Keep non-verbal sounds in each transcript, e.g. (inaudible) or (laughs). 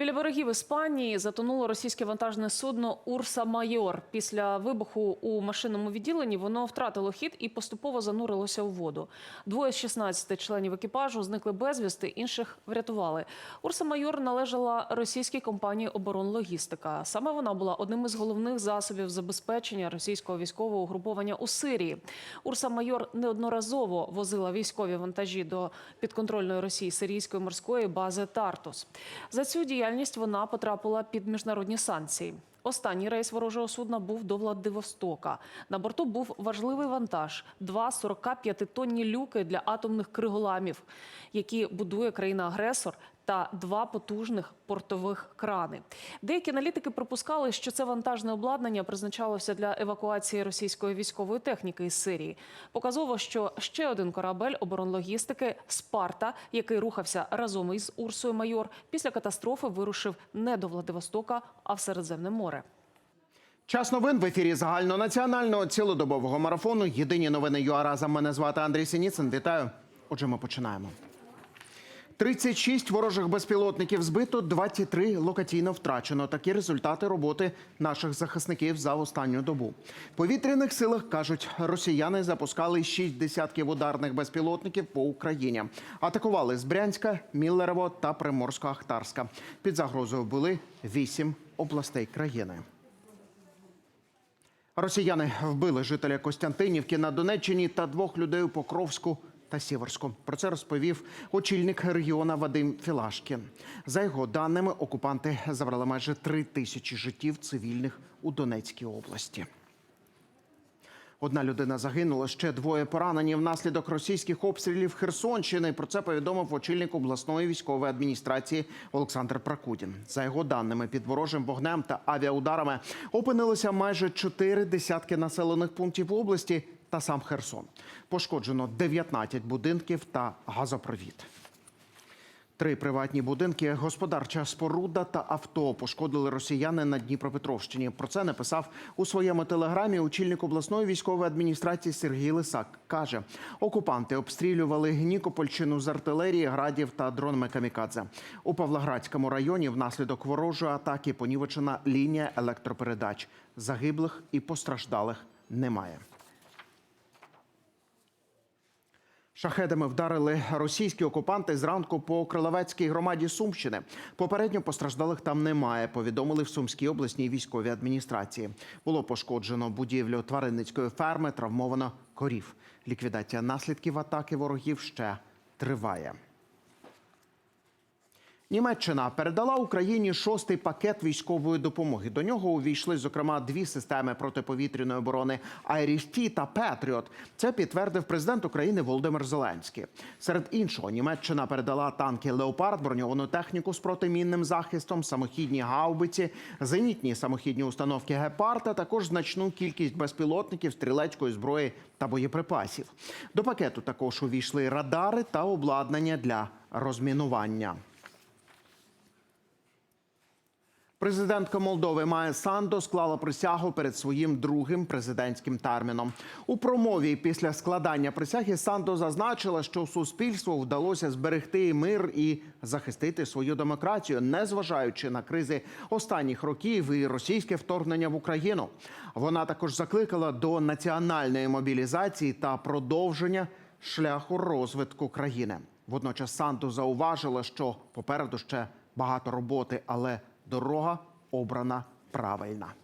Біля берегів Іспанії затонуло російське вантажне судно Урса Майор. Після вибуху у машинному відділенні воно втратило хід і поступово занурилося у воду. Двоє з 16 членів екіпажу зникли безвісти, інших врятували. Урса Майор належала російській компанії оборонлогістика. Саме вона була одним із головних засобів забезпечення російського військового угруповання у Сирії. Урса Майор неодноразово возила військові вантажі до підконтрольної Росії сирійської морської бази Тартус. За цю діяльність вона потрапила під міжнародні санкції. Останній рейс ворожого судна був до Владивостока. На борту був важливий вантаж – два 45-тонні люки для атомних криголамів, які будує країна-агресор, та два потужних портових крани. Деякі аналітики припускали, що це вантажне обладнання призначалося для евакуації російської військової техніки із Сирії. Показово, що ще один корабель оборонлогістики Спарта, який рухався разом із Урсою Майор, після катастрофи вирушив не до Владивостока, а в Середземне море. Час новин в ефірі загальнонаціонального цілодобового марафону. Єдині новини ЮА разом. Мене звати Андрій Сініцин. Вітаю. Отже, ми починаємо. 36 ворожих безпілотників збито, 23 локаційно втрачено. Такі результати роботи наших захисників за останню добу. Повітряних силах кажуть, росіяни запускали 6 десятків ударних безпілотників по Україні. Атакували з Брянська, Міллерово та Приморсько-Ахтарська. Під загрозою були 8 областей країни. Росіяни вбили жителя Костянтинівки на Донеччині та двох людей у Покровську та Сіверську. Про це розповів очільник регіона Вадим Філашкін. За його даними, окупанти забрали майже три тисячі життів цивільних у Донецькій області. Одна людина загинула, ще двоє поранені внаслідок російських обстрілів Херсонщини. Про це повідомив очільник обласної військової адміністрації Олександр Пракудін. За його даними, під ворожим вогнем та авіаударами опинилося майже чотири десятки населених пунктів області та сам Херсон. Пошкоджено 19 будинків та газопровід. Три приватні будинки, господарча споруда та авто пошкодили росіяни на Дніпропетровщині. Про це написав у своєму телеграмі очільник обласної військової адміністрації Сергій Лисак. Каже, окупанти обстрілювали Нікопольщину з артилерії, градів та дронами камікадзе. У Павлоградському районі внаслідок ворожої атаки понівечена лінія електропередач. Загиблих і постраждалих немає. Шахедами вдарили російські окупанти зранку по Криловецькій громаді Сумщини. Попередньо постраждалих там немає. Повідомили в Сумській обласній військовій адміністрації. Було пошкоджено будівлю тваринницької ферми, травмовано корів. Ліквідація наслідків атаки ворогів ще триває. Німеччина передала Україні шостий пакет військової допомоги. До нього увійшли зокрема дві системи протиповітряної оборони «Айріс-Ті» та Петріот. Це підтвердив президент України Володимир Зеленський. Серед іншого, Німеччина передала танки Леопард, броньовану техніку з протимінним захистом, самохідні гаубиці, зенітні самохідні установки Гепард, а також значну кількість безпілотників, стрілецької зброї та боєприпасів. До пакету також увійшли радари та обладнання для розмінування. Президентка Молдови Майя Санду склала присягу перед своїм другим президентським терміном. У промові після складання присяги Санду зазначила, що суспільству вдалося зберегти мир і захистити свою демократію, незважаючи на кризи останніх років і російське вторгнення в Україну. Вона також закликала до національної мобілізації та продовження шляху розвитку країни. Водночас Санду зауважила, що попереду ще багато роботи, але дорога обрана правильна.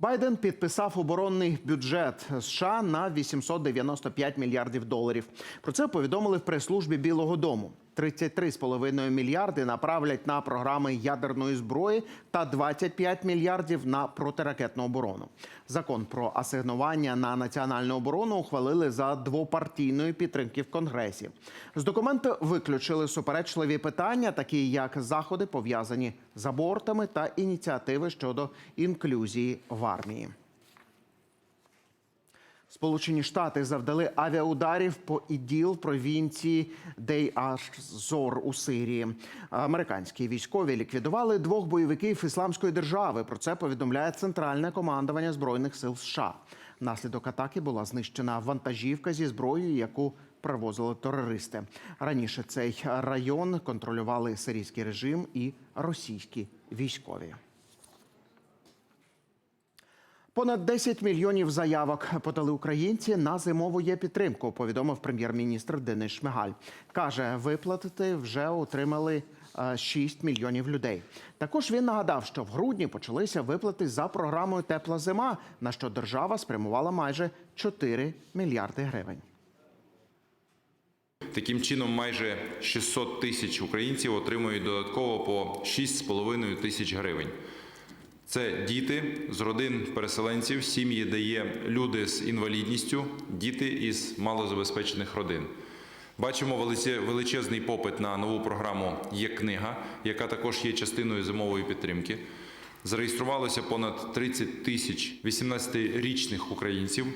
Байден підписав оборонний бюджет США на 895 мільярдів доларів. Про це повідомили в прес-службі Білого Дому. 33,5 мільярди направлять на програми ядерної зброї та 25 мільярдів на протиракетну оборону. Закон про асигнування на національну оборону ухвалили за двопартійної підтримки в Конгресі. З документу виключили суперечливі питання, такі як заходи пов'язані з абортами та ініціативи щодо інклюзії в армії. Сполучені Штати завдали авіаударів по іділ провінції Дей-Аш-Зор у Сирії. Американські військові ліквідували двох бойовиків ісламської держави. Про це повідомляє центральне командування збройних сил США. Внаслідок атаки була знищена вантажівка зі зброєю, яку привозили терористи. Раніше цей район контролювали сирійський режим і російські військові. Понад 10 мільйонів заявок подали українці на зимову є підтримку. Повідомив прем'єр-міністр Денис Шмигаль. каже, виплатити вже отримали е, 6 мільйонів людей. Також він нагадав, що в грудні почалися виплати за програмою Тепла зима, на що держава спрямувала майже 4 мільярди гривень. Таким чином, майже 600 тисяч українців отримують додатково по 6,5 тисяч гривень. Це діти з родин переселенців, сім'ї, де є люди з інвалідністю, діти із малозабезпечених родин. Бачимо величезний попит на нову програму Є книга, яка також є частиною зимової підтримки. Зареєструвалося понад 30 тисяч 18-річних українців,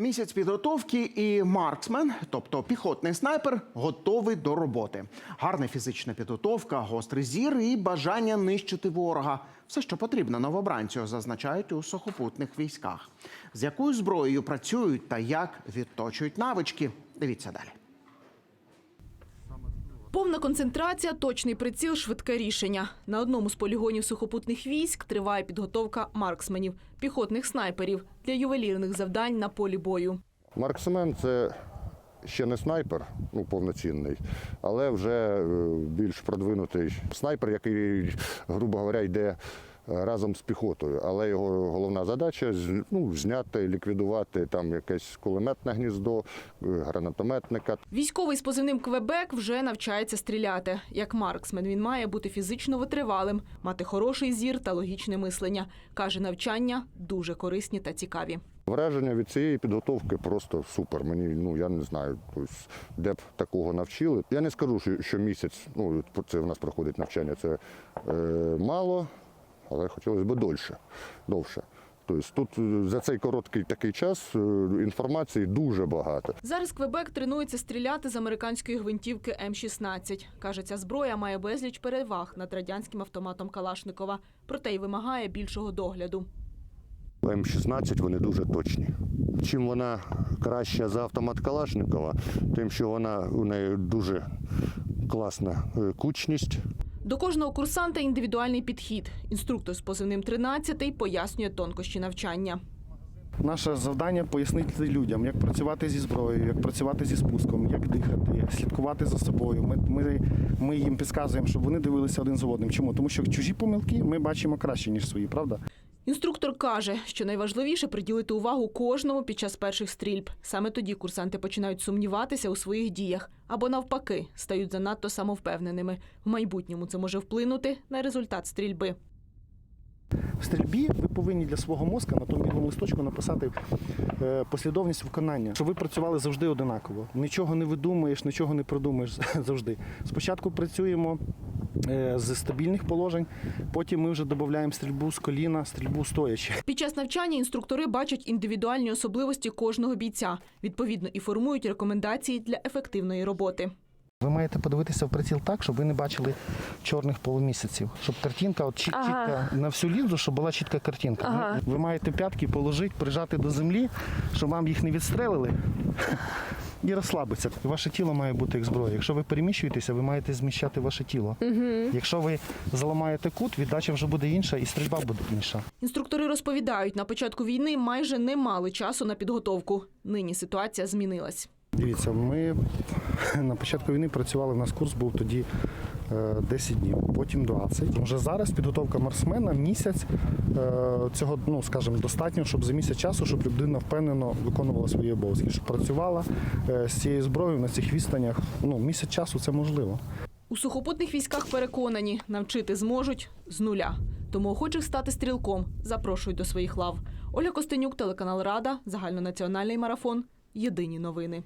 Місяць підготовки і марксмен, тобто піхотний снайпер, готовий до роботи. Гарна фізична підготовка, гострий зір і бажання нищити ворога. Все, що потрібно новобранцю, зазначають у сухопутних військах. З якою зброєю працюють та як відточують навички. Дивіться далі. Повна концентрація, точний приціл, швидке рішення. На одному з полігонів сухопутних військ триває підготовка марксменів, піхотних снайперів для ювелірних завдань на полі бою. Марксмен це ще не снайпер, ну повноцінний, але вже е, більш продвинутий снайпер, який, грубо говоря, йде разом з піхотою. Але його головна задача ну, зняти, ліквідувати там якесь кулеметне гніздо, е, гранатометника. Військовий з позивним Квебек вже навчається стріляти. Як марксмен він має бути фізично витривалим, мати хороший зір та логічне мислення. Каже, навчання дуже корисні та цікаві. Враження від цієї підготовки просто супер. Мені ну я не знаю, де б такого навчили. Я не скажу, що, що місяць, ну це в нас проходить навчання. Це е, мало, але хотілося б дольше, довше. Тобто тут е, за цей короткий такий час е, інформації дуже багато. Зараз Квебек тренується стріляти з американської гвинтівки М-16. Каже, ця зброя має безліч переваг над радянським автоматом Калашникова, проте й вимагає більшого догляду. М16 вони дуже точні. Чим вона краща за автомат Калашникова, тим, що вона у неї дуже класна е, кучність. До кожного курсанта індивідуальний підхід. Інструктор з позивним 13 пояснює тонкощі навчання. Наше завдання пояснити людям, як працювати зі зброєю, як працювати зі спуском, як дихати, слідкувати за собою. Ми, ми, ми їм підказуємо, щоб вони дивилися один за одним. Чому? Тому що чужі помилки ми бачимо краще, ніж свої, правда? Інструктор каже, що найважливіше приділити увагу кожному під час перших стрільб. Саме тоді курсанти починають сумніватися у своїх діях або навпаки стають занадто самовпевненими. В майбутньому це може вплинути на результат стрільби. В стрільбі ви повинні для свого мозка на тому білому листочку написати е, послідовність виконання, щоб ви працювали завжди одинаково. Нічого не видумуєш, нічого не продумаєш (laughs) завжди. Спочатку працюємо з стабільних положень, потім ми вже додаємо стрільбу з коліна, стрільбу стоячи. Під час навчання інструктори бачать індивідуальні особливості кожного бійця, відповідно і формують рекомендації для ефективної роботи. Ви маєте подивитися в приціл так, щоб ви не бачили чорних полумісяців, щоб картинка от чіт- Ага. чітка на всю лінзу, щоб була чітка картинка. Ага. Ви маєте п'ятки положити, прижати до землі, щоб вам їх не відстрелили. І розслабитися. Ваше тіло має бути як зброя. Якщо ви переміщуєтеся, ви маєте зміщати ваше тіло. Якщо ви заламаєте кут, віддача вже буде інша і стрільба буде інша. Інструктори розповідають, на початку війни майже не мали часу на підготовку. Нині ситуація змінилась. Дивіться, ми на початку війни працювали, у нас курс був тоді 10 днів, потім 20. Вже зараз підготовка марсмена місяць. е, Цього, ну скажімо, достатньо, щоб за місяць часу, щоб людина впевнено виконувала свої обов'язки, щоб працювала е, з цією зброєю на цих відстанях. Ну, місяць часу це можливо. У сухопутних військах переконані, навчити зможуть з нуля. Тому охочих стати стрілком запрошують до своїх лав. Оля Костенюк, телеканал Рада, загальнонаціональний марафон. Єдині новини.